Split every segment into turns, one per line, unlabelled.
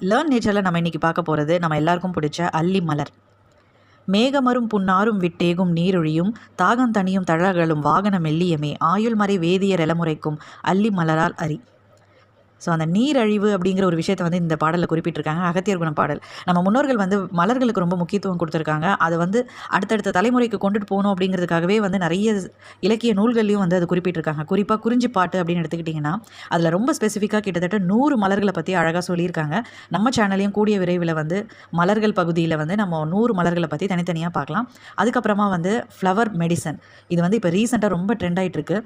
Learn நேச்சரில் நம்ம இன்றைக்கி பார்க்க போகிறது நம்ம எல்லாருக்கும் பிடிச்ச அல்லி மலர். மேகமரும் புன்னாரும் விட்டேகும் நீரொழியும் தாகம் தனியும் தழகளும் வாகனம் மெல்லியமே ஆயுள் மறை வேதியர் இளமுறைக்கும் அல்லி மலரால் அரி. ஸோ அந்த நீரழிவு அப்படிங்கிற ஒரு விஷயத்தை வந்து இந்த பாடலில் குறிப்பிட்டிருக்காங்க. அகத்தியர் குணம் பாடல். நம்ம முன்னோர்கள் வந்து மலர்களுக்கு ரொம்ப முக்கியத்துவம் கொடுத்துருக்காங்க. அதை வந்து அடுத்தடுத்த தலைமுறைக்கு கொண்டுட்டு போகணும் அப்படிங்கிறதுக்காகவே வந்து நிறைய இலக்கிய நூல்கள்லையும் வந்து அது குறிப்பிட்டிருக்காங்க. குறிப்பாக குறிஞ்சி பாட்டு அப்படின்னு எடுத்துக்கிட்டிங்கன்னா அதில் ரொம்ப ஸ்பெசிஃபிக்காக கிட்டத்தட்ட நூறு மலர்களை பற்றி அழகாக சொல்லியிருக்காங்க. நம்ம சேனலையும் கூடிய விரைவில் வந்து மலர்கள் பகுதியில் வந்து நம்ம நூறு மலர்களை பற்றி தனித்தனியாக பார்க்கலாம். அதுக்கப்புறமா வந்து ஃப்ளவர் மெடிசன் இது வந்து இப்போ ரீசெண்டாக ரொம்ப ட்ரெண்ட் ஆகிட்டு இருக்கு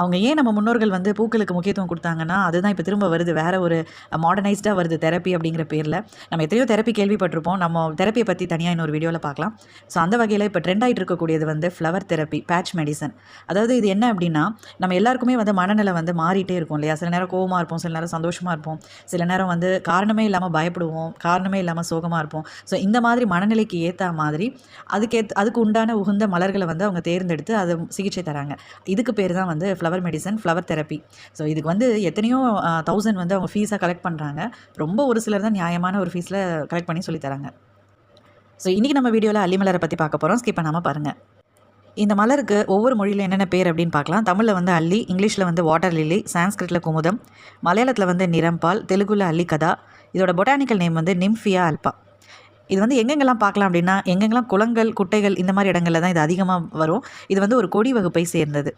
அவங்க ஏன் நம்ம முன்னோர்கள் வந்து பூக்களுக்கு முக்கியத்துவம் கொடுத்தாங்கன்னா அதுதான் இப்போ திரும்ப வருது. வேறு ஒரு மாடர்னைஸ்டாக வருது தெரப்பி அப்படிங்கிற பேரில். நம்ம எத்தனையோ தெரப்பி கேள்விப்பட்டிருப்போம். நம்ம தெரப்பியை பற்றி தனியாக இன்னொரு வீடியோவில் பார்க்கலாம். ஸோ அந்த வகையில் இப்போ ட்ரெண்ட் ஆகிட்டு இருக்கக்கூடியது வந்து ஃப்ளவர் தெரப்பி பேட்ச் மெடிசன் அதாவது இது என்ன அப்படின்னா நம்ம எல்லாருக்குமே வந்து மனநிலை வந்து மாறிட்டே இருக்கும் இல்லையா? சில நேரம் கோவமாக இருப்போம் சில நேரம் சந்தோஷமாக இருப்போம். சில நேரம் வந்து காரணமே இல்லாமல் பயப்படுவோம் காரணமே இல்லாமல் சோகமாக இருப்போம். ஸோ இந்த மாதிரி மனநிலைக்கு ஏற்ற மாதிரி அதுக்கேத் அதுக்கு உண்டான உகுந்த மலர்களை வந்து அவங்க தேர்ந்தெடுத்து அது சிகிச்சை தராங்க. இதுக்கு பேர் தான் வந்து flower medicine flower therapy so இதுக்கு வந்து எத்தனையோ தௌசண்ட் வந்து அவங்க ஃபீஸாக கலெக்ட் பண்ணுறாங்க ரொம்ப ஒரு சிலர் தான் நியாயமான ஒரு ஃபீஸில் கலெக்ட் பண்ணி சொல்லித்தராங்க ஸோ இன்றைக்கி நம்ம வீடியோவில் அள்ளிமலரை பற்றி பார்க்க போகிறோம் ஸ்கிப் பண்ணாமல் பாருங்கள் இந்த மலருக்கு ஒவ்வொரு மொழியில் என்னென்ன பேர் அப்படின்னு பார்க்கலாம். தமிழில் வந்து அள்ளி இங்கிலீஷில் வந்து வாட்டர் லில்லி சான்ஸ்கிரிட்டில் குமுதம் மலையாளத்தில் வந்து நிரம்பால் தெலுங்குல அள்ளிகதா இதோட பொட்டானிக்கல் நேம் வந்து நிம்ஃபியா அல்பா இது வந்து எங்கெங்கெல்லாம் பார்க்கலாம் அப்படின்னா எங்கெங்கெல்லாம் குளங்கள் குட்டைகள் இந்த மாதிரி இடங்களில் தான் இது அதிகமாக வரும். இது வந்து ஒரு கொடி வகுப்பை சேர்ந்தது.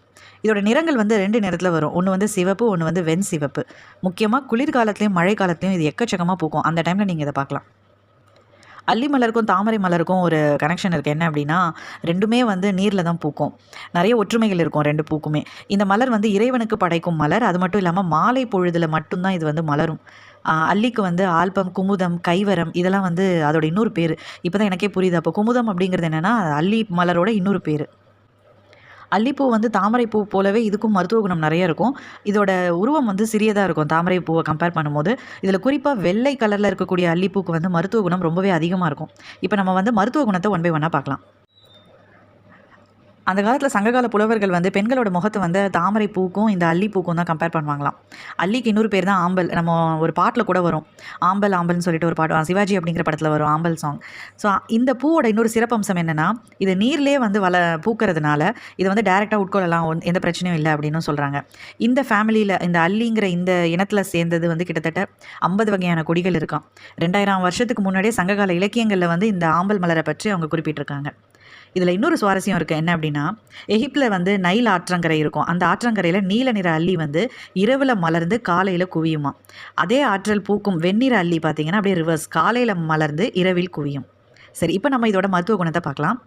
இதோட நிறங்கள் வந்து ரெண்டு நிறத்தில் வரும். ஒன்று வந்து சிவப்பு ஒன்று வந்து வெண் சிவப்பு. முக்கியமாக குளிர்காலத்துலேயும் மழை காலத்துலேயும் இது எக்கச்சக்கமாக பூக்கும். அந்த டைமில் நீங்கள் இதை பார்க்கலாம். அல்லி மலருக்கும் தாமரை மலருக்கும் ஒரு கனெக்ஷன் இருக்குது என்ன அப்படின்னா ரெண்டுமே வந்து நீரில் தான் பூக்கும். நிறைய ஒற்றுமைகள் இருக்கும் ரெண்டு பூக்குமே. இந்த மலர் வந்து இறைவனுக்கு படைக்கும் மலர். அது மட்டும் இல்லாமல் மாலை பொழுதில் மட்டும்தான் இது வந்து மலரும். அல்லிக்கு வந்து ஆல்பம் குமுதம் கைவரம் இதெல்லாம் வந்து அதோட இன்னொரு பேர். இப்போ தான் எனக்கே புரியுது. அப்போ குமுதம் அப்படிங்கிறது என்னென்னா அல்லி மலரோட இன்னொரு பேர். அல்லிப்பூ வந்து தாமரைப்பூ போலவே இதுக்கும் மருத்துவ குணம் நிறைய இருக்கும். இதோட உருவம் வந்து சிறியதாக இருக்கும் தாமரை பூவை கம்பேர் பண்ணும்போது. இதில் குறிப்பாக வெள்ளை கலரில் இருக்கக்கூடிய அல்லிப்பூக்கு வந்து மருத்துவ குணம் ரொம்பவே அதிகமாக இருக்கும். இப்போ நம்ம வந்து மருத்துவ குணத்தை ஒன் பை ஒன்னாக பார்க்கலாம். அந்த காலத்தில் சங்ககால புலவர்கள் வந்து பெண்களோட முகத்தை வந்து தாமரை பூக்கும் இந்த அல்லி பூக்கும் தான் கம்பேர் பண்ணுவாங்களாம். அல்லிக்கு இன்னொரு பேர் தான் ஆம்பல். நம்ம ஒரு பாட்டில் கூட வரும். ஆம்பல் ஆம்பல்னு சொல்லிட்டு ஒரு பாட்டு சிவாஜி அப்படிங்கிற படத்தில் வரும் ஆம்பல் சாங் ஸோ இந்த பூவோட இன்னொரு சிறப்பம்சம் என்னென்னா இது நீர்லேயே வந்து வள பூக்கிறதுனால இதை வந்து டேரெக்டாக உட்கொள்ளலாம். எந்த பிரச்சனையும் இல்லை அப்படின்னு சொல்கிறாங்க இந்த ஃபேமிலியில் இந்த அல்லிங்கிற இந்த இனத்தில் சேர்ந்தது வந்து கிட்டத்தட்ட ஐம்பது வகையான கொடிகள் இருக்கான் ரெண்டாயிரம் வருஷத்துக்கு முன்னாடியே சங்ககால இலக்கியங்களில் வந்து இந்த ஆம்பல் மலரை பற்றி அவங்க குறிப்பிட்டிருக்காங்க. இதில் இன்னொரு சுவாரஸ்யம் இருக்குது என்ன அப்படின்னா எகிப்தில் வந்து நைல் ஆற்றங்கரை இருக்கும். அந்த ஆற்றங்கரையில் நீல நிற அள்ளி வந்து இரவில் மலர்ந்து காலையில் குவியுமா அதே ஆற்றல் பூக்கும் வெண்ணிற அள்ளி பார்த்திங்கன்னா அப்படியே ரிவர்ஸ் காலையில் மலர்ந்து இரவில் குவியும். சரி இப்போ நம்ம இதோட மருத்துவ குணத்தை பார்க்கலாம்.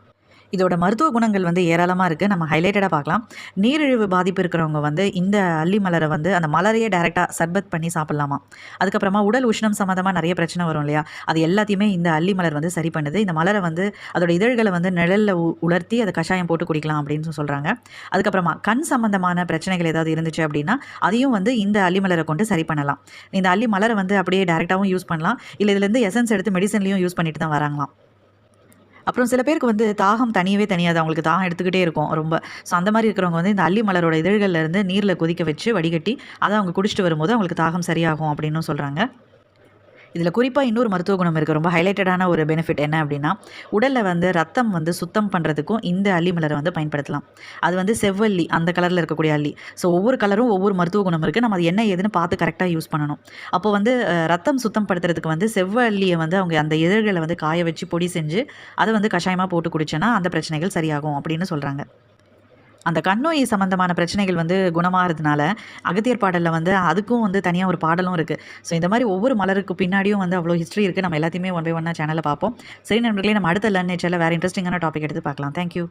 இதோட மருத்துவ குணங்கள் வந்து ஏராளமாக இருக்குது நம்ம ஹைலைட்டடாக பார்க்கலாம். நீரிழிவு பாதிப்பு இருக்கிறவங்க வந்து இந்த அல்லி மலரை வந்து அந்த மலரையே டேரெக்டாக சர்பத் பண்ணி சாப்பிட்லாமா? அதுக்கப்புறமா உடல் உஷ்ணம் சம்மந்தமாக நிறைய பிரச்சனை வரும் இல்லையா? அது எல்லாத்தையுமே இந்த அல்லி மலர் வந்து சரி பண்ணுது. இந்த மலரை வந்து அதோட இதழ்களை வந்து நிழலில் உலர்த்தி அதை கஷாயம் போட்டு குடிக்கலாம் அப்படின்னு சொல்கிறாங்க அதுக்கப்புறமா கண் சம்மந்தமான பிரச்சனைகள் ஏதாவது இருந்துச்சு அப்படின்னா அதையும் வந்து இந்த அல்லி மலரை கொண்டு சரி பண்ணலாம். இந்த அல்லி மலரை வந்து அப்படியே டேரெக்டாகவும் யூஸ் பண்ணலாம். இல்லை இதுலேருந்து எசன்ஸ் எடுத்து மெடிசன்லையும் யூஸ் பண்ணிட்டு தான் வராங்களாம். அப்புறம் சில பேருக்கு வந்து தாகம் தனியவே தனியாது. அவங்களுக்கு தாகம் எடுத்துக்கிட்டே இருக்கும். ரொம்ப ஸோ அந்த மாதிரி இருக்கிறவங்க வந்து இந்த அல்லி மலரோட இதழ்களில் இருந்து நீரில் கொதிக்க வச்சு வடிகட்டி அதை அவங்க குடிச்சிட்டு வரும்போது அவங்களுக்கு தாகம் சரியாகும் அப்படின்னு சொல்கிறாங்க இதில் குறிப்பாக இன்னொரு மருத்துவ குணம் இருக்குது ரொம்ப ஹைலைட்டடான ஒரு பெனிஃபிட் என்ன அப்படின்னா உடலில் வந்து ரத்தம் வந்து சுத்தம் பண்ணுறதுக்கும் இந்த அல்லி மலரை வந்து பயன்படுத்தலாம். அது வந்து செவ்வல்லி அந்த கலரில் இருக்கக்கூடிய அல்லி. ஸோ ஒவ்வொரு கலரும் ஒவ்வொரு மருத்துவ குணம் இருக்குது நம்ம அது என்ன ஏதுன்னு பார்த்து கரெக்டாக யூஸ் பண்ணணும். அப்போ வந்து ரத்தம் சுத்தம் படுத்துறதுக்கு வந்து செவ்வல்லியை வந்து அவங்க அந்த இதழ்களை வந்து காய வச்சு பொடி செஞ்சு அதை வந்து கஷாயமாக போட்டு குடிச்சேன்னா அந்த பிரச்சனைகள் சரியாகும் அப்படின்னு சொல்கிறாங்க அந்த கண்ணோய் சம்மந்தமான பிரச்சனைகள் வந்து குணமாகிறதுனால அகத்தியர் பாடலில் வந்து அதுக்கும் வந்து தனியாக ஒரு பாடலும் இருக்குது ஸோ இந்த மாதிரி ஒவ்வொரு மலருக்கு பின்னாடியும் வந்து அவ்வளோ ஹிஸ்ட்ரி இருக்குது நம்ம எல்லாத்தையுமே ஒன் பை ஒன்னாக சேனலில் பார்ப்போம். சரி நண்பர்களே நம்ம அடுத்த லேர்ன் நேச்சரில் வேறு இன்ட்ரெஸ்டிங்கான டாபிக் எடுத்து பார்க்கலாம். தேங்க்யூ